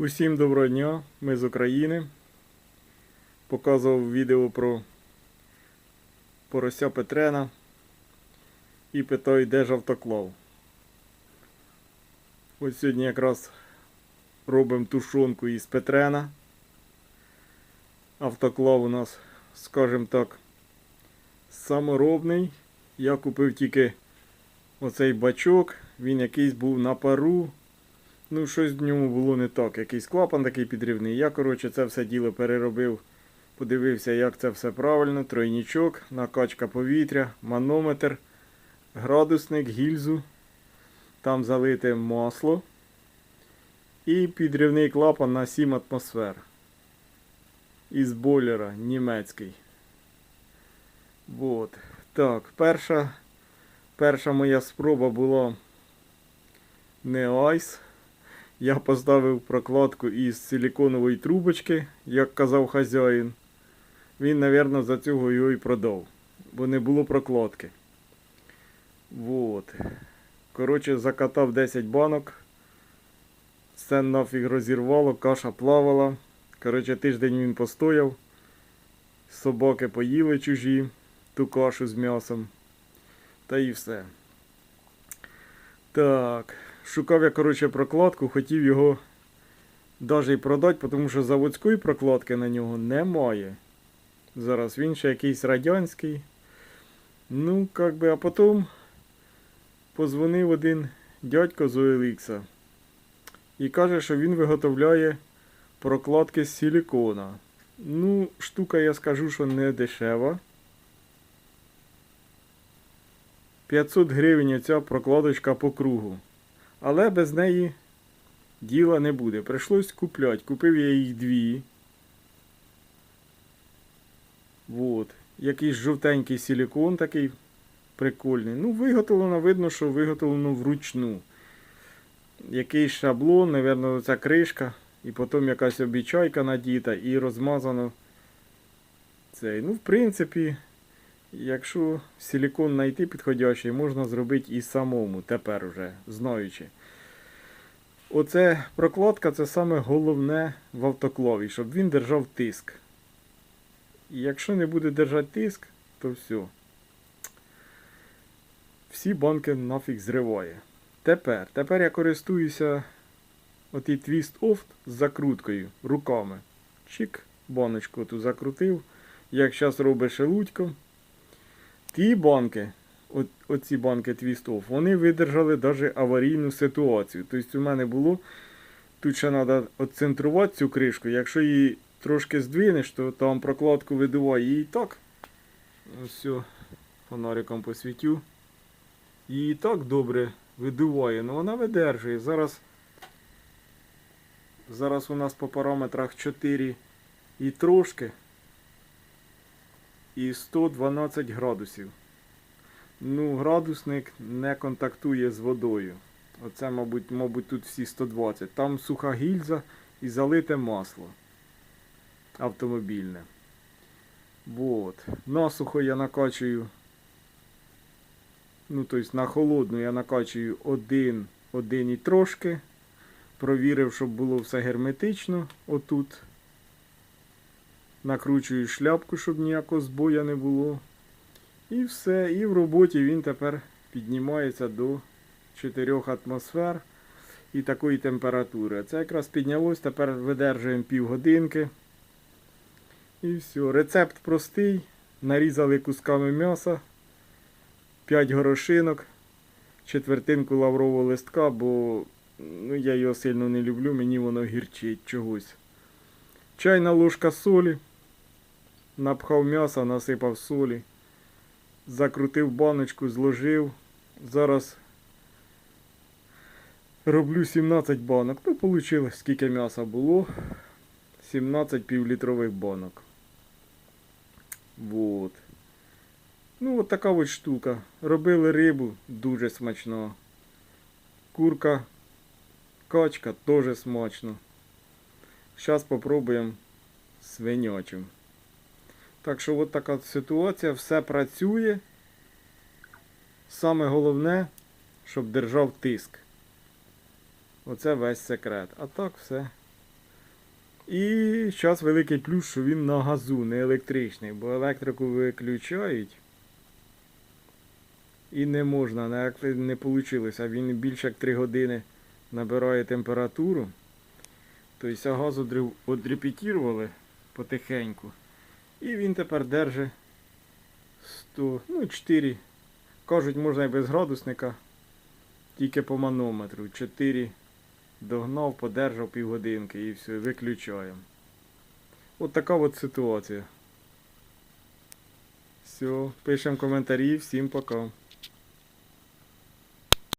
Усім доброго дня, ми з України. Показував відео про порося Петрена і питаю, де ж автоклав. Ось сьогодні якраз робимо тушонку із Петрена. Автоклав у нас, скажімо так, саморобний. Я купив тільки оцей бачок, він якийсь був на пару. Ну, щось в ньому було не так. Якийсь клапан такий підривний. Я, коротше, це все діло переробив. Подивився, як це все правильно. Тройнічок, накачка повітря, манометр, градусник, гільзу. Там залите масло. І підривний клапан на 7 атмосфер. Із бойлера німецький. Вот. Так, перша, перша моя спроба була не айс. Я поставив прокладку із силіконової трубочки, як казав хазяїн. Він, мабуть, за цього його і продав, бо не було прокладки. Вот. Коротше, закатав 10 банок. Все нафіг розірвало, каша плавала. Коротше, тиждень він постояв. Собаки поїли чужі, ту кашу з м'ясом. Та і все. Так. Шукав я, коротше, прокладку, хотів його навіть і продати, тому що заводської прокладки на нього немає. Зараз він ще якийсь радянський. Ну, як би, а потім позвонив один дядько з OLX і каже, що він виготовляє прокладки з силікона. Ну, штука, я скажу, що не дешева. 500 гривень ця прокладочка по кругу. Але без неї діла не буде. Прийшлось купляти. Купив я їх дві. Вот. Якийсь жовтенький силікон такий прикольний. Ну, виготовлено, видно, що виготовлено вручну. Якийсь шаблон, мабуть, ця кришка. І потім якась обічайка надіта і розмазано цей. Ну, в принципі, якщо силікон знайти підходящий, можна зробити і самому тепер уже, знаючи. Оце прокладка це саме головне в автоклаві, щоб він держав тиск. Якщо не буде держати тиск, то все. Всі банки нафіг зриває. Тепер, тепер я користуюся отій твіст офт з закруткою руками. Чик, баночку ту закрутив. Як зараз робить шелудько. Ті банки, оці банки твістов, вони видержали навіть аварійну ситуацію. Тобто у мене було, тут ще треба відцентрувати цю кришку. Якщо її трошки здвинеш, то там прокладку видуває її так. Ось фонариком посвітю. Її так добре видуває, але вона видержує. Зараз, зараз у нас по параметрах 4 і трошки і 112 градусів. Ну, градусник не контактує з водою. Оце, мабуть, мабуть, тут всі 120. Там суха гільза і залите масло автомобільне. Вот. Насухо я накачую. Ну, тобто на холодну я накачую один, один і трошки. Провірив, щоб було все герметично отут. Накручую шляпку, щоб ніякого збоя не було. І все. І в роботі він тепер піднімається до 4 атмосфер і такої температури. Це якраз піднялось, тепер видержуємо півгодинки. І все. Рецепт простий. Нарізали кусками м'яса, 5 горошинок, четвертинку лаврового листка, бо ну, я його сильно не люблю, мені воно гірчить чогось. Чайна ложка солі. Напхав м'ясо, насипав солі, закрутив баночку, зложив. Зараз роблю 17 банок. Ну, вийшло, скільки м'яса було. 17 півлітрових банок. Вот. Ну, от така от штука. Робили рибу дуже смачно. Курка, качка теж смачно. Зараз спробуємо свинячим. Так що от така ситуація, все працює. Саме головне, щоб держав тиск. Оце весь секрет. А так все І зараз великий плюс, що він на газу, не електричний, бо електрику виключають. І не можна, не, не вийшло. Він більше як 3 години набирає температуру. Тобто газ одрі- одрепетірували потихеньку. І він тепер держить 100, ну 4. Кажуть, можна і без градусника, тільки по манометру. 4 догнав, подержав півгодинки і все, виключаємо. От така от ситуація. Все, пишемо коментарі, всім пока.